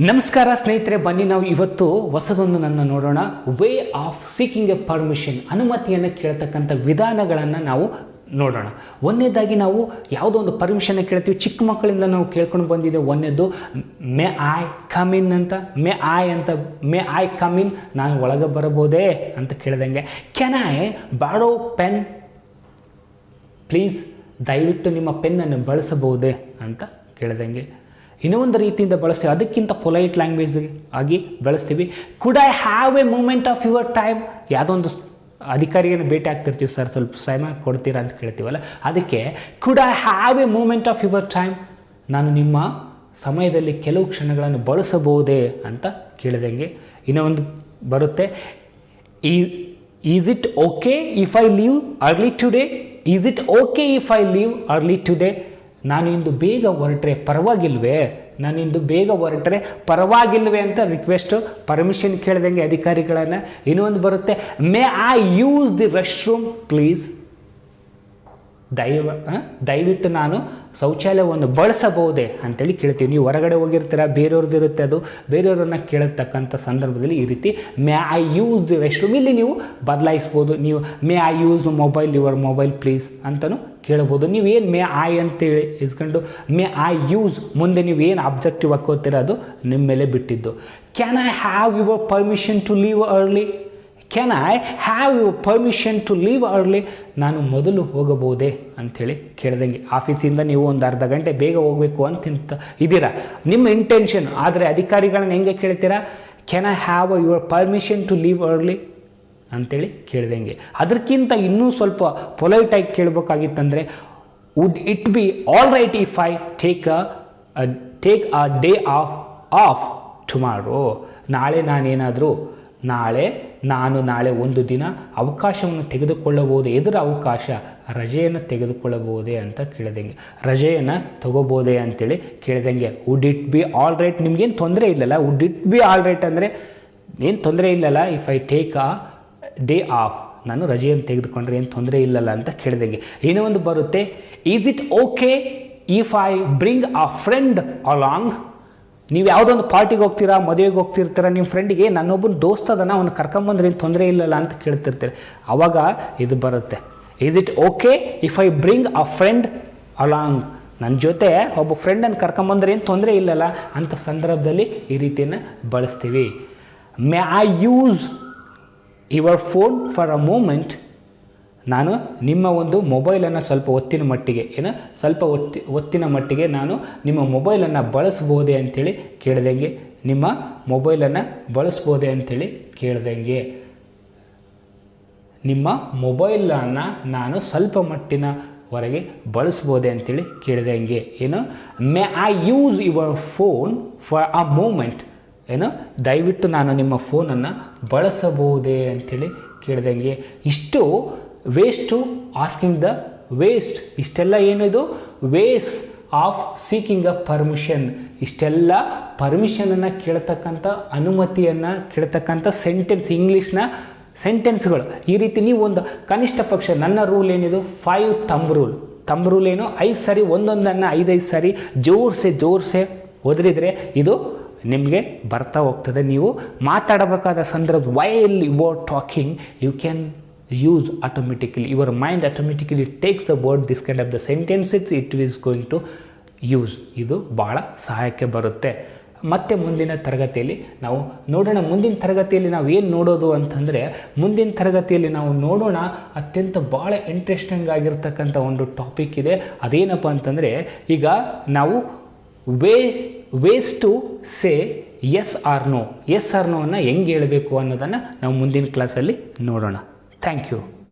ನಮಸ್ಕಾರ ಸ್ನೇಹಿತರೆ, ಬನ್ನಿ ನಾವು ಇವತ್ತು ಹೊಸದೊಂದು ನನ್ನ ನೋಡೋಣ. Way of seeking a permission ಅನುಮತಿಯನ್ನು ಕೇಳ್ತಕ್ಕಂಥ ವಿಧಾನಗಳನ್ನು ನಾವು ನೋಡೋಣ. ಒಂದನೇದಾಗಿ ನಾವು ಯಾವುದೋ ಒಂದು ಪರ್ಮಿಷನ್ ಕೇಳ್ತೀವಿ. ಚಿಕ್ಕ ಮಕ್ಕಳಿಂದ ನಾವು ಕೇಳ್ಕೊಂಡು ಬಂದಿದೆ. ಒಂದನೇದು ಮೇ ಐ ಕಮ್ ಇನ್ ಅಂತ. ಮೇ ಐ ಅಂತ. ಮೇ ಐ ಕಮ್ ಇನ್ ನಾನು ಒಳಗೆ ಬರಬಹುದೇ? ಅಂತ ಕೇಳಿದಂಗೆ. Can I borrow pen please ದಯವಿಟ್ಟು ನಿಮ್ಮ ಪೆನ್ನನ್ನು ಬಳಸಬಹುದೇ? ಅಂತ ಕೇಳ್ದಂಗೆ. ಇನ್ನೂ ಒಂದು ರೀತಿಯಿಂದ ಬಳಸ್ತೀವಿ. ಅದಕ್ಕಿಂತ ಪೊಲೈಟ್ ಲ್ಯಾಂಗ್ವೇಜ್ ಆಗಿ ಬಳಸ್ತೀವಿ. Could I have a moment of your time ಯಾವುದೋ ಒಂದು ಅಧಿಕಾರಿಯನ್ನು ಭೇಟಿ ಆಗ್ತಿರ್ತೀವಿ ಸರ್. ಸ್ವಲ್ಪ ಸಮಯ ಕೊಡ್ತೀರಾ ಅಂತ ಕೇಳ್ತೀವಲ್ಲ. ಅದಕ್ಕೆ could I have a moment of your time ನಾನು ನಿಮ್ಮ ಸಮಯದಲ್ಲಿ ಕೆಲವು ಕ್ಷಣಗಳನ್ನು ಬಳಸಬಹುದೇ ಅಂತ ಕೇಳಿದಂಗೆ ಇನ್ನೂ ಒಂದು ಬರುತ್ತೆ. ಈ is it okay if I leave early today is it okay if I leave early today ನಾನು ಇಂದು ಬೇಗ ಹೊರಟ್ರೆ ಪರವಾಗಿಲ್ವೇ? ನಾನು ಇಂದು ಬೇಗ ಹೊರಟ್ರೆ ಪರವಾಗಿಲ್ವೇ ಅಂತ ರಿಕ್ವೆಸ್ಟು ಪರ್ಮಿಷನ್ ಕೇಳ್ದಂಗೆ ಅಧಿಕಾರಿಗಳನ್ನು ಇನ್ನೊಂದು ಬರುತ್ತೆ. May I use the restroom please ದಯವ ದಯವಿಟ್ಟು ನಾನು ಶೌಚಾಲಯವನ್ನು ಬಳಸಬಹುದೇ ಅಂತೇಳಿ ಕೇಳ್ತೀವಿ. ನೀವು ಹೊರಗಡೆ ಹೋಗಿರ್ತೀರ, ಬೇರೆಯವ್ರದ್ದು ಇರುತ್ತೆ ಅದು. ಬೇರೆಯವ್ರನ್ನ ಕೇಳತಕ್ಕಂಥ ಸಂದರ್ಭದಲ್ಲಿ ಈ ರೀತಿ may I use the restroom ಇಲ್ಲಿ ನೀವು ಬದಲಾಯಿಸ್ಬೋದು. ನೀವು may I use mobile your mobile please ಅಂತಲೂ ಕೇಳ್ಬೋದು. ನೀವು ಏನು ಮೇ ಐ ಅಂತೇಳಿ ಇಸ್ಕೊಂಡು ಮೇ ಐ ಯೂಸ್ ಮುಂದೆ ನೀವು ಏನು ಅಬ್ಜೆಕ್ಟಿವ್ ಹಾಕೋತೀರ ಅದು ನಿಮ್ಮ ಮೇಲೆ ಬಿಟ್ಟಿದ್ದು. Can I have your permission to leave early can I have you permission to leave early ನಾನು ಮೊದಲು ಹೋಗಬಹುದೇ? ಅಂಥೇಳಿ ಕೇಳ್ದಂಗೆ. ಆಫೀಸಿಂದ ನೀವು ಒಂದು ಅರ್ಧ ಗಂಟೆ ಬೇಗ ಹೋಗಬೇಕು ಅಂತ ಇದ್ದೀರಾ? ನಿಮ್ಮ ಇಂಟೆನ್ಷನ್ ಆದರೆ ಅಧಿಕಾರಿಗಳನ್ನ ಹೆಂಗೆ ಕೇಳ್ತೀರಾ? Can I have your permission to leave early ಅಂಥೇಳಿ ಕೇಳ್ದಂಗೆ. ಅದಕ್ಕಿಂತ ಇನ್ನೂ ಸ್ವಲ್ಪ ಪೊಲೈಟಾಗಿ ಕೇಳಬೇಕಾಗಿತ್ತಂದರೆ would it be all right if I take a take a day off off tomorrow ನಾಳೆ ನಾನೇನಾದರೂ, ನಾಳೆ ನಾನು ನಾಳೆ ಒಂದು ದಿನ ಅವಕಾಶವನ್ನು ತೆಗೆದುಕೊಳ್ಳಬಹುದು? ಎದುರ ಅವಕಾಶ, ರಜೆಯನ್ನು ತೆಗೆದುಕೊಳ್ಳಬಹುದೇ ಅಂತ ಕೇಳಿದಂಗೆ. ರಜೆಯನ್ನು ತಗೋಬೋದೇ ಅಂತೇಳಿ ಕೇಳಿದಂಗೆ would it be all right ನಿಮ್ಗೇನು ತೊಂದರೆ ಇಲ್ಲಲ್ಲ? Would it be all right ಅಂದರೆ, ಏನು ತೊಂದರೆ ಇಲ್ಲಲ್ಲ? If I take a day off ನಾನು ರಜೆಯನ್ನು ತೆಗೆದುಕೊಂಡ್ರೆ ಏನು ತೊಂದರೆ ಇಲ್ಲಲ್ಲ? ಅಂತ ಕೇಳಿದಂಗೆ. ಏನೋ ಒಂದು ಬರುತ್ತೆ is it okay if I bring a friend along ನೀವು ಯಾವುದೊಂದು ಪಾರ್ಟಿಗೆ ಹೋಗ್ತೀರಾ, ಮದುವೆಗೆ ಹೋಗ್ತಿರ್ತೀರಾ ನಿಮ್ಮ ಫ್ರೆಂಡಿಗೆ ನನ್ನೊಬ್ಬನ ದೋಸ್ತ ಅದನ್ನು ಅವನು ಕರ್ಕೊಂಬಂದ್ರೆ ಏನು ತೊಂದರೆ ಇಲ್ಲಲ್ಲ ಅಂತ ಕೇಳ್ತಿರ್ತೀರಿ. ಆವಾಗ ಇದು ಬರುತ್ತೆ. Is it okay if I bring a friend along ನನ್ನ ಜೊತೆ ಒಬ್ಬ ಫ್ರೆಂಡನ್ನು ಕರ್ಕೊಂಬಂದ್ರೆ ಏನು ತೊಂದರೆ ಇಲ್ಲಲ್ಲ ಅಂಥ ಸಂದರ್ಭದಲ್ಲಿ ಈ ರೀತಿಯನ್ನು ಬಳಸ್ತೀವಿ. May I use your phone for a moment ನಾನು ನಿಮ್ಮ ಒಂದು ಮೊಬೈಲನ್ನು ಸ್ವಲ್ಪ ಒತ್ತಿನ ಮಟ್ಟಿಗೆ, ಏನು? ಸ್ವಲ್ಪ ಒತ್ತಿ ಒತ್ತಿನ ಮಟ್ಟಿಗೆ ನಾನು ನಿಮ್ಮ ಮೊಬೈಲನ್ನು ಬಳಸ್ಬೋದೇ ಅಂಥೇಳಿ ಕೇಳ್ದಂಗೆ, ನಿಮ್ಮ ಮೊಬೈಲನ್ನು ಬಳಸ್ಬೋದೇ ಅಂಥೇಳಿ ಕೇಳ್ದಂಗೆ. ನಿಮ್ಮ ಮೊಬೈಲನ್ನು ನಾನು ಸ್ವಲ್ಪ ಮಟ್ಟಿನವರೆಗೆ ಬಳಸ್ಬೋದೆ ಅಂತೇಳಿ ಕೇಳ್ದಂಗೆ, ಏನು? May I use your phone for a moment ಏನು? ದಯವಿಟ್ಟು ನಾನು ನಿಮ್ಮ ಫೋನನ್ನು ಬಳಸಬಹುದೇ ಅಂಥೇಳಿ ಕೇಳ್ದಂಗೆ. ಇಷ್ಟು ವೇಸ್ಟು ಆಸ್ಕಿಂಗ್ ದ ವೇಸ್ಟ್ ಇಷ್ಟೆಲ್ಲ ಏನಿದು? Ways of seeking a permission ಇಷ್ಟೆಲ್ಲ ಪರ್ಮಿಷನನ್ನು ಕೇಳ್ತಕ್ಕಂಥ ಅನುಮತಿಯನ್ನು, ಕೇಳ್ತಕ್ಕಂಥ ಸೆಂಟೆನ್ಸ್ ಇಂಗ್ಲೀಷ್ನ ಸೆಂಟೆನ್ಸ್ಗಳು ಈ ರೀತಿ ನೀವು ಒಂದು ಕನಿಷ್ಠ ಪಕ್ಷ, ನನ್ನ ರೂಲ್ ಏನಿದು? Five thumb rule thumb rule ಏನು? ಐದು ಸಾರಿ, ಒಂದೊಂದನ್ನು ಐದೈದು ಸಾರಿ, ಜೋರ್ಸೆ ಜೋರ್ಸೆ ಒದರಿದರೆ ಇದು ನಿಮಗೆ ಬರ್ತಾ ಹೋಗ್ತದೆ. ನೀವು ಮಾತಾಡಬೇಕಾದ ಸಂದರ್ಭ while you are talking you can automatically your mind automatically takes a word this kind of the sentences it is going to use ಇದು ಭಾಳ ಸಹಾಯಕ್ಕೆ ಬರುತ್ತೆ. ಮತ್ತೆ ಮುಂದಿನ ತರಗತಿಯಲ್ಲಿ ನಾವು ನೋಡೋಣ. ಮುಂದಿನ ತರಗತಿಯಲ್ಲಿ ನಾವು ಏನು ನೋಡೋದು ಅಂತಂದರೆ, ಮುಂದಿನ ತರಗತಿಯಲ್ಲಿ ನಾವು ನೋಡೋಣ. ಅತ್ಯಂತ ಭಾಳ ಇಂಟ್ರೆಸ್ಟಿಂಗ್ ಆಗಿರ್ತಕ್ಕಂಥ ಒಂದು ಟಾಪಿಕ್ ಇದೆ. ಅದೇನಪ್ಪ ಅಂತಂದರೆ, ಈಗ ನಾವು way ways to say yes or no yes or ನೋವನ್ನು ಹೆಂಗೆ ಹೇಳಬೇಕು ಅನ್ನೋದನ್ನು ನಾವು ಮುಂದಿನ ಕ್ಲಾಸಲ್ಲಿ ನೋಡೋಣ. Thank you